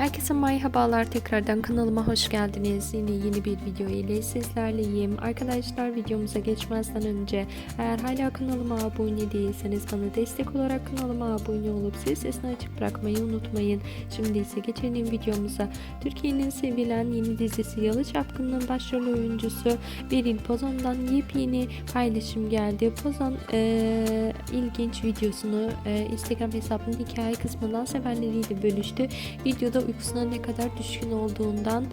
Herkese merhabalar tekrardan kanalıma hoş geldiniz. Yine yeni bir video ile sizlerleyim. Arkadaşlar videomuza geçmezden önce eğer hala kanalıma abone değilseniz bana destek olarak kanalıma abone olup zil sesini açık bırakmayı unutmayın. Şimdi ise geçelim videomuza. Türkiye'nin sevilen yeni dizisi Yalı Çapkın'ın başrol oyuncusu Beril Pozan'dan yepyeni paylaşım geldi. Pozan eee, ilginç videosunu eee, Instagram hesabının hikaye kısmından sevenleriyle bölüştü. Videoda uykusuna ne kadar düşkün olduğundan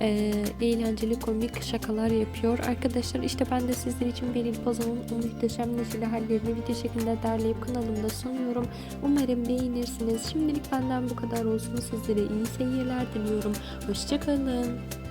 eee, eğlenceli komik şakalar yapıyor. Arkadaşlar işte ben de sizler için Beril Pozan'ın muhteşem neşeli hallerini video şeklinde derleyip kanalımda sunuyorum. Umarım beğenirsiniz. Şimdilik benden bu kadar olsun. Sizlere iyi seyirler diliyorum. Hoşçakalın.